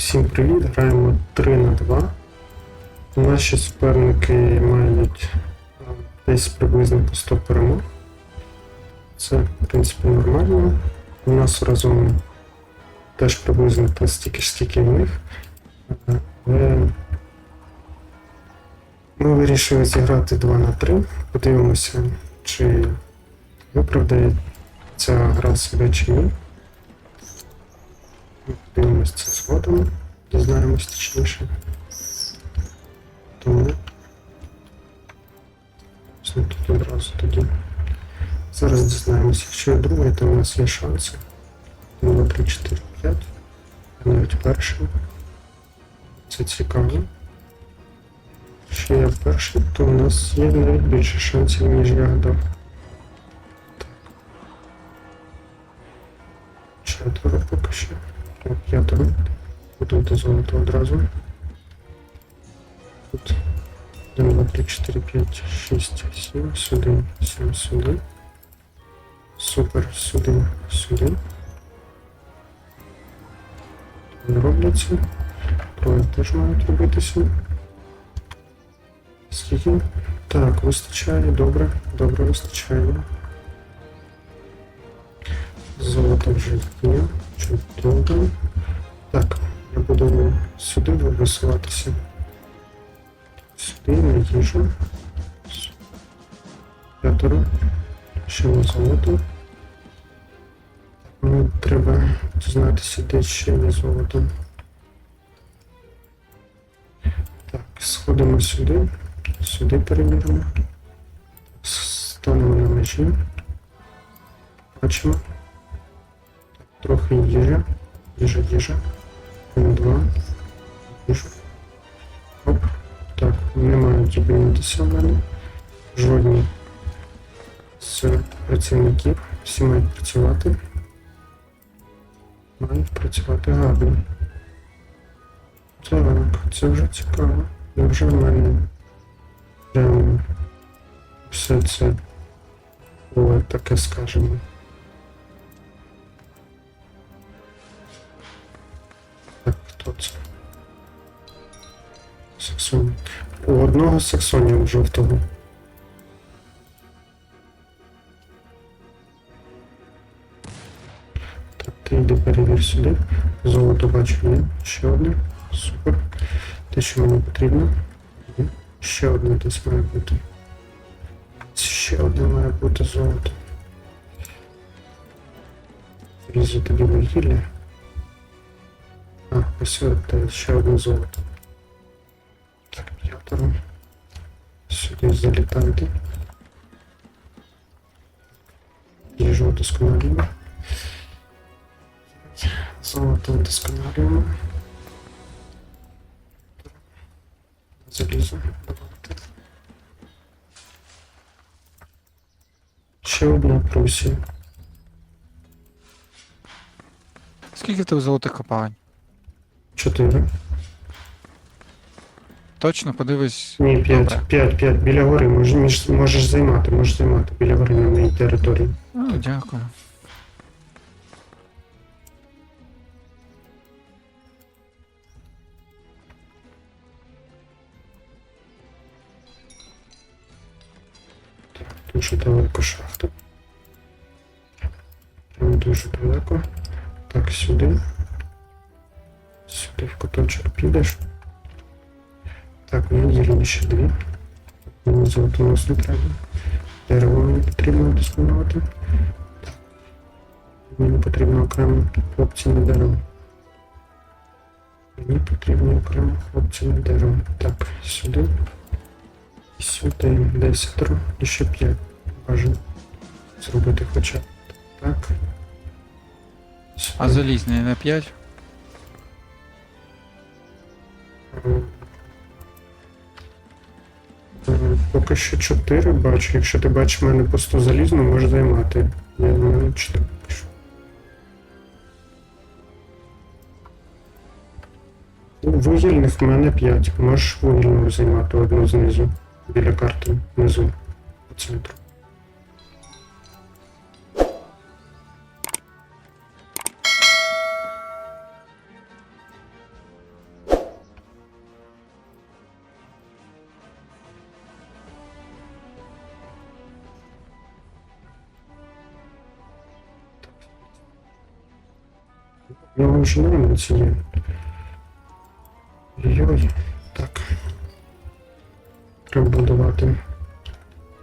Всім привіт! Граємо 3 на 2. Наші суперники мають е, десь приблизно по 100 перемог. Це, в принципі, нормально. У нас разом теж приблизно та стільки ж стільки в них. Е, ми вирішили зіграти 2 на 3. Подивимося, чи виправдає ця гра себе чи ні. Подивимось це згодом, дізнаємось точніше. Тому ось ми тут одразу тоді. Зараз дізнаємося, якщо я другий, то у нас є шанси. 1, 2, 3, 4, 5. Навіть перший. Це цікаво. Якщо я перший, то у нас є навіть більше шансів, ніж я гадав. Буду до золота одразу. Тут 1, 2, 3, 4, 5, 6, 7, сюди, 7, сюди. Супер, сюди, сюди. Робляться. Троє теж мають робитися. Скільки? Так, вистачає, добре, добре вистачає. Золото вже є. Чудово. Так, я буду сюди висуватися. Сюди на їжу. П'ятеро. Ще на золото. Мені треба дізнатися, де ще є золото. Так, сходимо сюди. Сюди перевіримо. Станемо на межі. Бачимо. Трохи їжа. Їжа, їжа. Два. Оп. Так, не мають зупинитися в мене. Жодні з працівників. Всі мають працювати. Мають працювати гарно. Так, це вже цікаво. Вже в мене все це було таке скажемо. Хто це? Саксонія. У одного саксонія жовтого. Так, ти йди перевір сюди. Золото бачу є. Ще одне. Супер. Те, що мені потрібно. Ще одне десь має бути. Ще одне має бути золото. Різу тоді вугілля. Ось это ще одне золото. Так, п'ятеро. Сюди залітайте. Їжу удосконалюємо. Золото удосконалюємо. Залізо, давайте. Ще одна Прусія. Скільки ти в золотих копань? 4. Точно подивись. Ні, 5, Добре. 5, 5. Біля гори мож, можеш займати, можеш займати біля гори на моїй території. А, дякую. Дуже далеко шахта. Прям дуже далеко. Так, сюди. Сюди в куточок підеш. Так, мені рівні ще дві. Мені золото нас не треба. Дерево мені потрібно досконувати. Мені потрібно окремо хлопці на дерево. Мені потрібно окремо хлопці на дерево. Так, сюди. І сюди десятеро і ще п'ять. Бажано зробити хоча так. Сюди. А залізний на 5? Поки що 4 бачу. Якщо ти бачиш мене по 100 залізно, можеш займати. Я в мене 4 поки. У Вугільних в мене 5. Можеш вугільного займати одну знизу. Біля карти внизу по центру. В нього вже найманці є. Йой, так. Треба будувати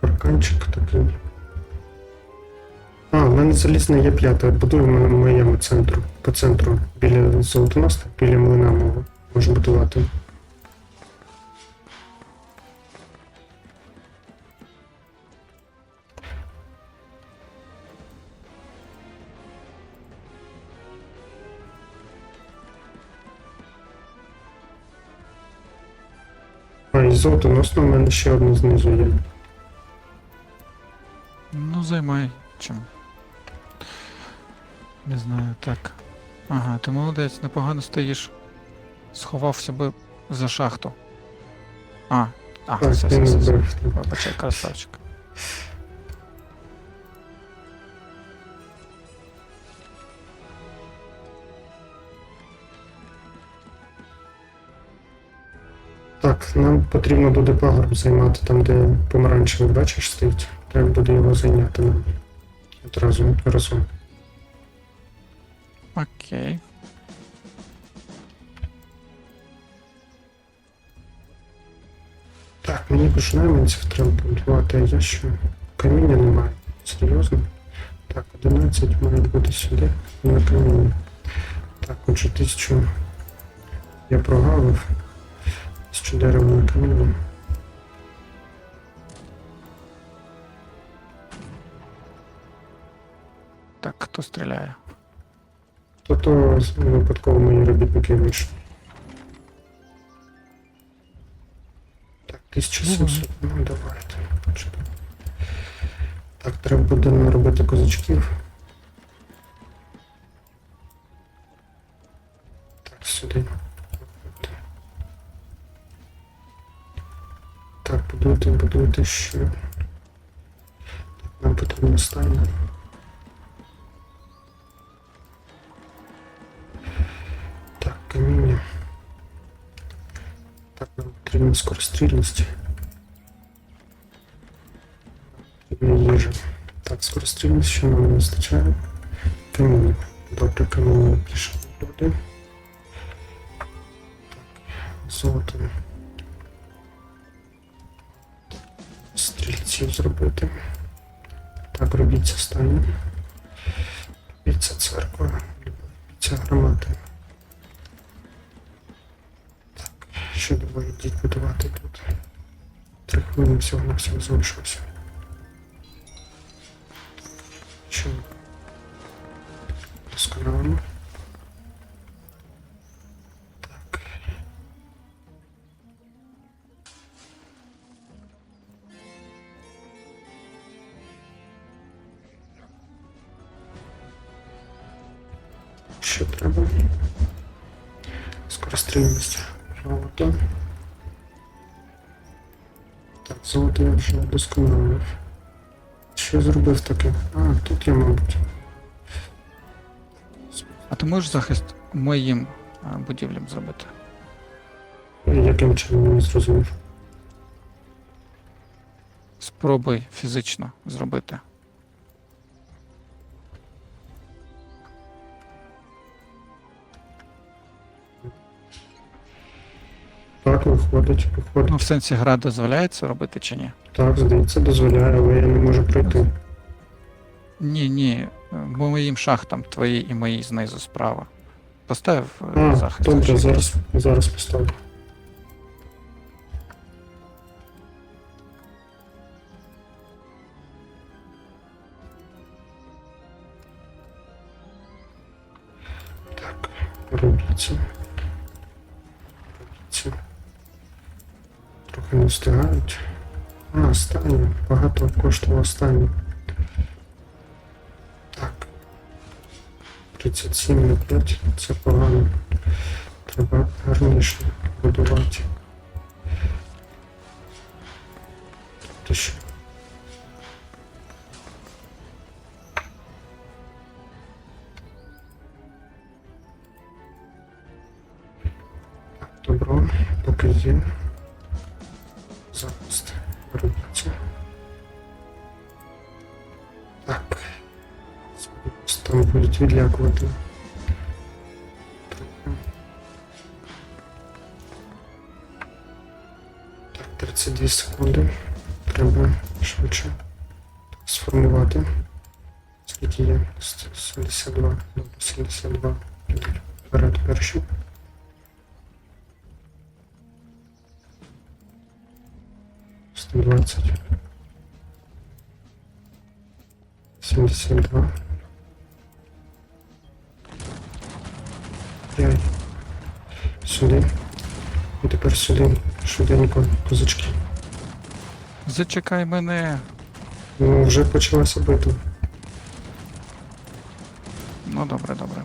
парканчик такий. А, в мене залізне є п'ята. Будуємо на моєму центру. По центру. Біля золотоноста, біля млина мого. Можу будувати. А, і золотоносно в мене ще одне знизу є. Ну, займай чим. Не знаю, так. Ага, ти молодець, непогано стоїш. Сховав себе за шахту. А, а, все, все, все, все. збив. Красавчик. Так, нам потрібно буде пагорб займати там, де помаранчевий, бачиш, стоїть. Треба буде його зайняти нам. Одразу разом. Окей. Так, мені найманців треба будувати, а я що? Каміння немає. Серйозно? Так, 11 має бути сюди на каміння. Так, отже, тисячу я прогавив. Тисячу дерева на. Так, хто стріляє? То то з- випадково мої робітники вийшли. Так, 1700, ну давайте. Так, треба буде наробити козачків. Ще. Так, нам потрібно стайня. Так, каміння. Так, нам потрібна скорострільність. Потрібна їжа. Так, скорострільність, що нам не вистачає. Каміння. Добре, каміння пішли. Так, золото. Стрільців зробити. Так, робіться стайня. Робіться церква. Робіться громади. Що давай йдіть будувати тут. Три хвилини всього на всього залишилося. Що? Досконалимо. Скорострільність. Золото. Так, золото я вже досконалив. Що я зробив таке? А, тут я, мабуть. А ти можеш захист моїм будівлям зробити? Яким чином не зрозумів? Спробуй фізично зробити. Так, виходить, Ну, виходить. в сенсі гра дозволяє це робити чи ні? Так, здається, дозволяє, але я не можу пройти. Ні, ні. е, Моїм шахтам, твої і мої знизу справа. Постав е, А, захист. добре, чи зараз, зараз поставлю. Так. Робіться. не встигають. А, останнє. Багато коштувало останнє. Так. 37 на 5. Це погано. Треба гарніше будувати. Так. Там будуть відлякувати. Так, 32 секунди. Треба швидше сформувати. Скільки є? 72. 72. Вперед перший. 120. 72. 5. Сюди. І тепер сюди. Швиденько, козачки. Зачекай мене. Ну, вже почалася битва. Ну добре, добре.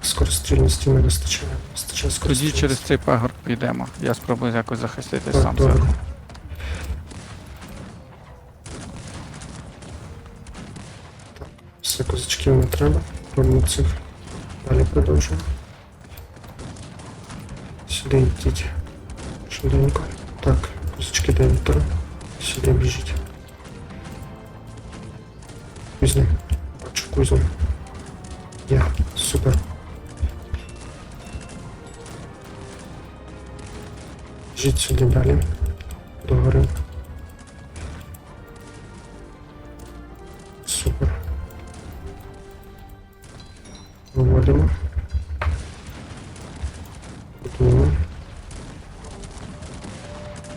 Так, скорострільності не вистачає. Вистачає Тоді скорострільності. через цей пагорб підемо. Я спробую якось захистити Так, сам добре. себе. Так, все, козачків не треба. Робимо цих. Далі продовжуємо. Сюди йдіть. Швиденько. Так, козачки до Віктора. Сюди біжіть. Кузня. Бачу кузню. Я. Супер. Біжіть сюди далі. До гори. Супер. Виводимо. Готуємо.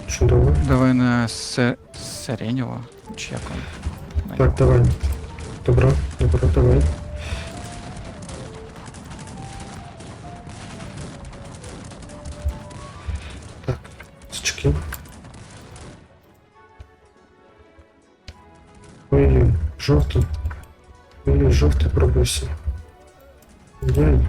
Чудово. Давай на се... Сиренєво. Чи як воно? На Так, давай. Добро, добро, давай. жовту или жовтий пробився. Є.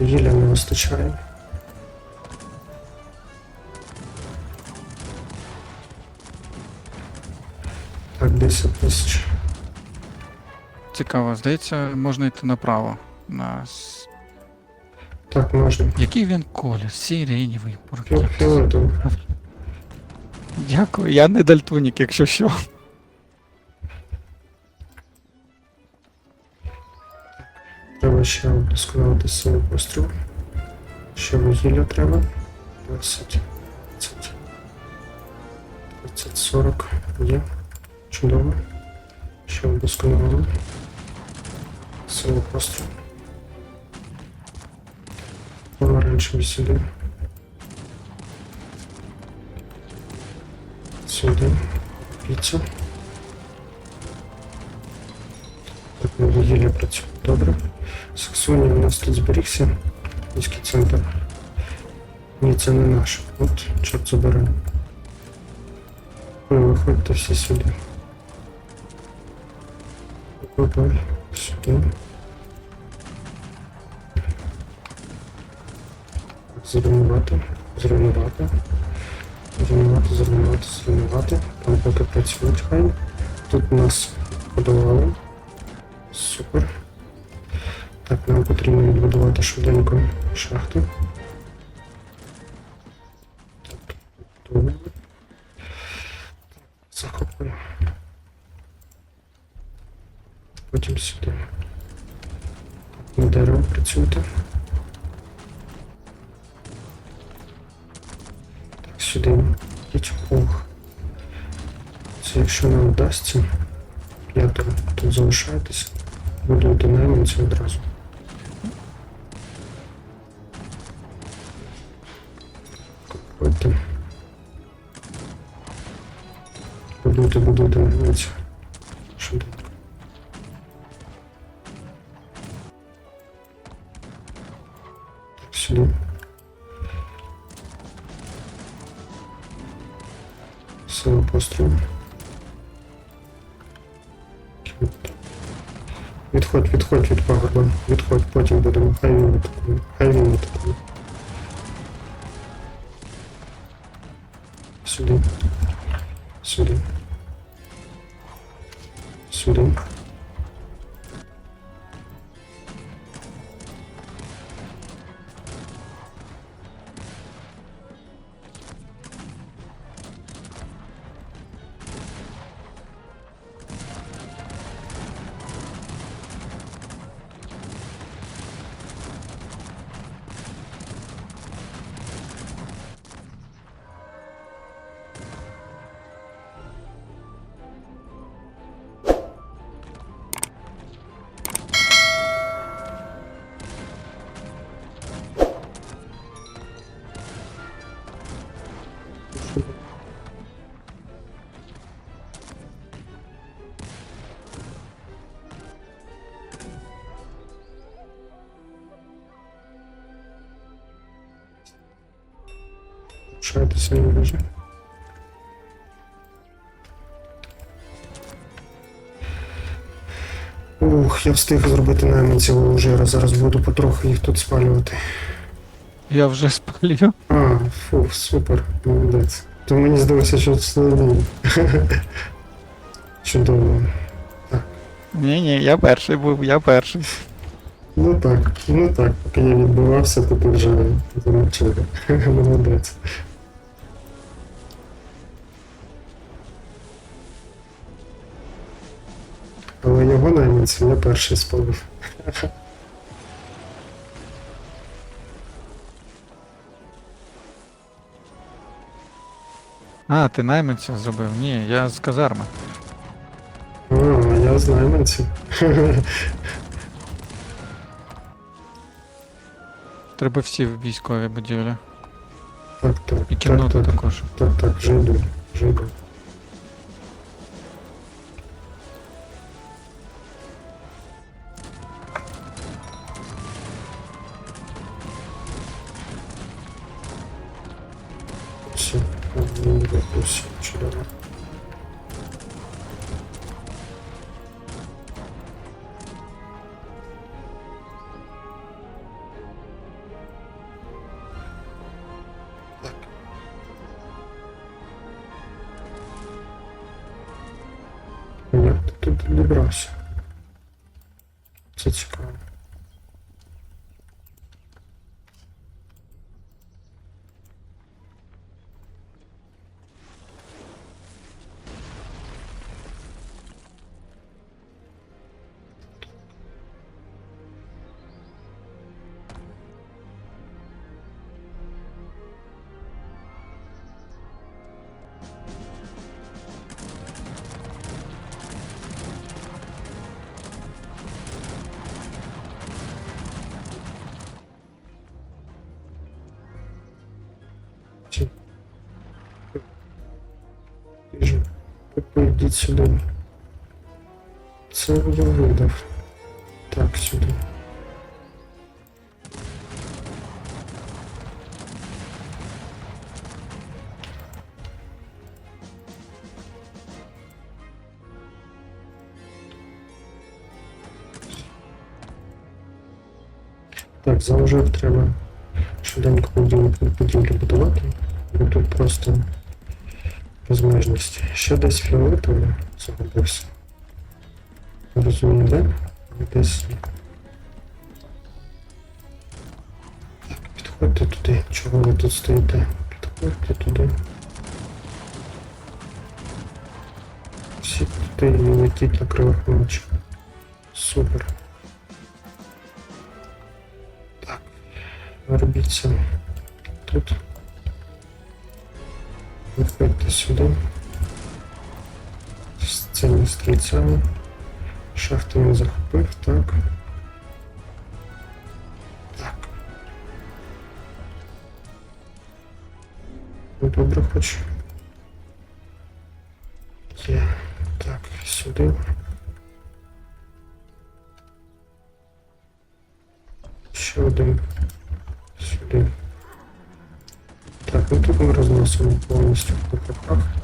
Еле не вистачає. Так, 10 тысяч. Цікаво, здається, можна йти направо. На... Так, можна. Який він колір? Сиренєвий. Фіолетовий. Дякую, я не дальтунік, якщо що. Треба ще вдосконалити силу пострілу. Ще вугілля треба. 20, 30, 30, 40. Є. Чудово. Ще вдосконалили. Силу пострілу. Помаранчеві сюди. Сюди. Піцу. Так, на вугілля працює. Добре. Саксонія у нас тут зберігся. Міський центр. Ні, це не наш. От, чорт забирай. Ви виходьте всі сюди. Опа, сюди. Зруйнувати, зруйнувати. Зруйнувати, зруйнувати, зруйнувати. Там поки працюють хай. Тут нас подавали. Супер. Так, нам потрібно відбудувати швиденько шахту. Так, добре. Захопили. Потім сюди. На дерево працюйте. Сюди. Ох. Це якщо нам вдасться. П'ятеро тут залишайтесь, Будуйте найманці одразу. Будуйте, Будуйте, будуйте Відходь, від пагорба. Відходь, потім будемо. Хай він атакує. Хай він атакує. Сюди. Сюди. Сюди. На вежі. Ух, я встиг зробити найманців алужира, зараз буду потроху їх тут спалювати. Я вже спалю. А, фу, супер, молодець. То мені здалося, що це один. Чудово. Ні, ні, я перший був, я перший. Ну так, ну так, поки я відбивався, то ти вже замовчив. Молодець. Але його найманці я перший спалив. А, ти найманців зробив? Ні, я з казарми. А, я з найманців. Треба всі в військові будівлі. Так, так. І так, кімнату так, також. так, так, вже йду, вже йду. Як брався. Це цікаво. Біжу. Йдіть сюди. Це я видав. Так, сюди. Так, заложив треба швиденько будівлю будівлю будувати, бо тут просто безмежність. Ще десь фіолетовий загубився. Не розумію, де? Десь. Підходьте туди. Чого ви тут стоїте? Підходьте туди. Всі туди і летіть на кривих ночі. Супер. Так. Робіть це тут. сюда. сюди. З стрільцями. Шахту не захопив, так. Так. Ну, добре хоч. Є. Так, сюди. Розносимо повністю по попах.